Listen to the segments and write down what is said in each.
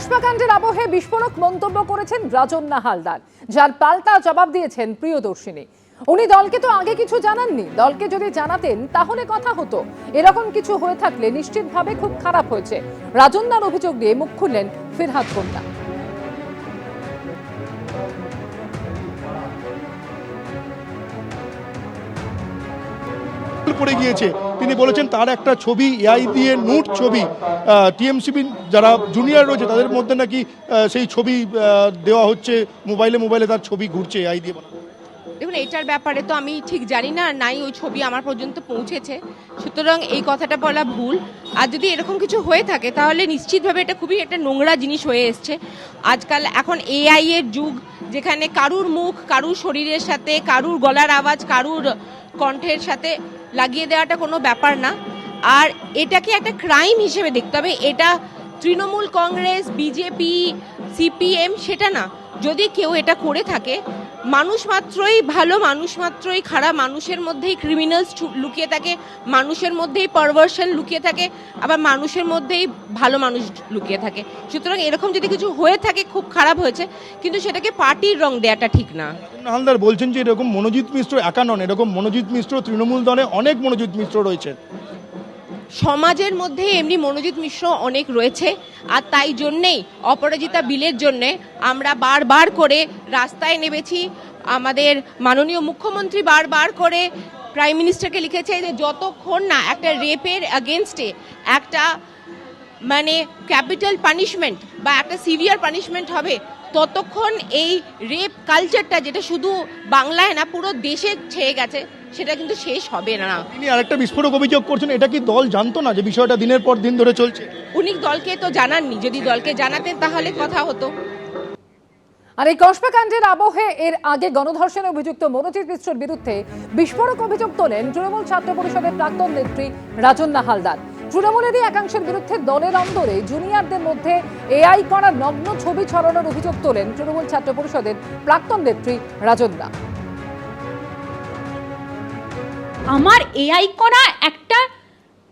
কসবাকাণ্ডের আবহে বিস্ফোরক মন্তব্য করেছেন রাজন্না হালদার, যার পাল্টা জবাব দিয়েছেন প্রিয়দর্শিনী। উনি দলকে তো আগে কিছু জানাননি। দলকে যদি জানাতেন, তাহলে কথা হতো। এরকম কিছু হয়ে থাকলে নিশ্চিতভাবে খুব খারাপ হয়েছে। রাজন্নার অভিযোগ দিয়ে মুখ খুললেন ফিরহাদ কন্যা পড়ে গিয়েছে। তিনি বলেছেন তার একটা ছবি, এআই দিয়ে নুট ছবি টিএমসিবি যারা জুনিয়র রয়েছে তাদের মধ্যে নাকি সেই ছবি দেওয়া হচ্ছে, মোবাইলে মোবাইলে তার ছবি ঘুরছে এআই দিয়ে দেখুন, এটার ব্যাপারে তো আমি ঠিক জানি না নাই ওই ছবি আমার পর্যন্ত পৌঁছেছে। সুতরাং এই কথাটা বলা ভুল। আর যদি এরকম কিছু হয়ে থাকে, তাহলে নিশ্চিতভাবে এটা খুবই একটা নোংরা জিনিস হয়ে এসছে। আজকাল এখন এআই এর যুগ, যেখানে কারুর মুখ, কারুর শরীরের সাথে, কারুর গলার আওয়াজ, কারুর কণ্ঠের সাথে লাগিয়ে দেওয়াটা কোনো ব্যাপার না। আর এটাকে একটা ক্রাইম হিসেবে দেখতে হবে। এটা তৃণমূল কংগ্রেস, বিজেপি, সিপিএম, সেটা না। যদি কেউ এটা করে থাকে মানুষ মাত্রই ভালো, মানুষ মাত্রই খারাপ, মানুষের মধ্যেই ক্রিমিনালস লুকিয়ে থাকে, মানুষের মধ্যেই পারভার্সন লুকিয়ে থাকে, আবার মানুষের মধ্যেই ভালো মানুষ লুকিয়ে থাকে। সুতরাং এরকম যদি কিছু হয়ে থাকে, খুব খারাপ হয়েছে, কিন্তু সেটাকে পার্টির রং দেওয়াটা ঠিক না। হালদার বলছেন যে এরকম মনোজিৎ মিশ্র একা নন, এরকম মনোজিৎ মিশ্র তৃণমূল দলে অনেক মনোজিৎ মিশ্র রয়েছে সমাজের মধ্যে এমনি মনোজিৎ মিশ্র অনেক রয়েছে, আর তাই জন্যেই অপরাজিতা বিলের জন্যে আমরা বারবার করে রাস্তায় নেমেছি। আমাদের মাননীয় মুখ্যমন্ত্রী বারবার করে প্রাইম মিনিস্টারকে লিখেছে যে যতক্ষণ না একটা রেপের অ্যাগেনস্টে একটা মানে ক্যাপিটাল পানিশমেন্ট বা একটা সিভিয়ার পানিশমেন্ট হবে ততক্ষণ এই রেপ কালচারটা যেটা শুধু বাংলায় না পুরো দেশে ছেয়ে গেছে সেটা কিন্তু শেষ হবে না। তিনি আরেকটা বিস্ফোরক অভিযোগ করছেন এটা কি দল জানতো না যে বিষয়টা দিনের পর দিন ধরে চলছে? উনি দলকে তো জানাননি যদি দলকে জানাতেন তাহলে কথা হতো। আর এই কসবাকাণ্ডের আবহে এর আগে গণধর্ষণে অভিযুক্ত মনোজিৎ মিশ্রর বিরুদ্ধে বিস্ফোরক অভিযোগ তোলেন তৃণমূল ছাত্র পরিষদের প্রাক্তন নেত্রী রাজন্না হালদার। তৃণমূলেরই একাংশের বিরুদ্ধে দলের অন্দরে জুনিয়রদের মধ্যে এআই করা নগ্ন ছবি ছড়ানোর অভিযোগ তোলেন তৃণমূল ছাত্র পরিষদের প্রাক্তন নেত্রী রাজন্না আমার এআই করা একটা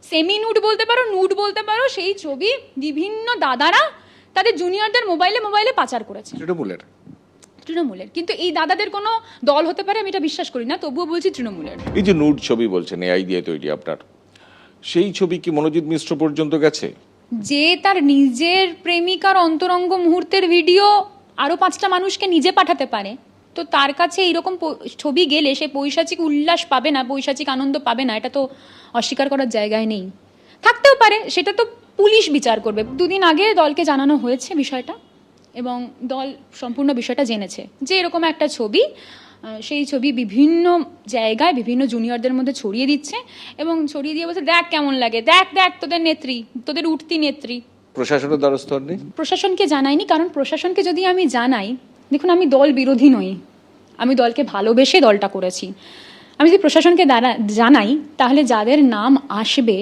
সেমি নুড বলতে পারো নুড বলতে পারো সেই ছবি বিভিন্ন দাদারা তাদের জুনিয়রদের মোবাইলে মোবাইলে পাচার করেছে। তৃণমূলের? তৃণমূলের। কিন্তু এই দাদাদের কোনো দল হতে পারে আমি এটা বিশ্বাস করি না তবুও বলছি তৃণমূলের। এই যে নুড ছবি বলছেন এআই দিয়ে তৈরি আপনার। সেই ছবি কি মনোজিৎ মিশ্র পর্যন্ত গেছে? যে তার নিজের প্রেমিকার অন্তরঙ্গ মুহূর্তের ভিডিও আরও পাঁচটা মানুষকে নিজে পাঠাতে পারে, তো তার কাছে এইরকম ছবি গেলে সে পৈশাচিক উল্লাস পাবে না, পৈশাচিক আনন্দ পাবে না, এটা তো অস্বীকার করার জায়গায় নেই। থাকতেও পারে, সেটা তো পুলিশ বিচার করবে। দুদিন আগে দলকে জানানো হয়েছে বিষয়টা, এবং দল সম্পূর্ণ বিষয়টা জেনেছে যে এরকম একটা ছবি সেই ছবি বিভিন্ন জায়গায় বিভিন্ন জুনিয়রদের মধ্যে ছড়িয়ে দিচ্ছে এবং ছড়িয়ে দিয়ে বলছে দেখ কেমন লাগে দেখ দেখ তোদের নেত্রী তোদের উঠতি নেত্রী। প্রশাসনের দ্বারস্থ হননি? প্রশাসনকে জানাইনি কারণ প্রশাসনকে যদি আমি জানাই দেখুন আমি দল বিরোধী নই আমি দলকে ভালোবেসে দলটা করেছি। আমি যদি প্রশাসনকে দ্বারা জানাই তাহলে যাদের নাম আসবে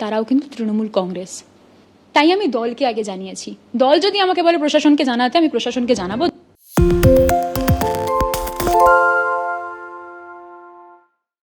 তারাও কিন্তু তৃণমূল কংগ্রেস। তাই আমি দলকে আগে জানিয়েছি। দল যদি আমাকে বলে প্রশাসনকে জানাতে আমি প্রশাসনকে জানাব।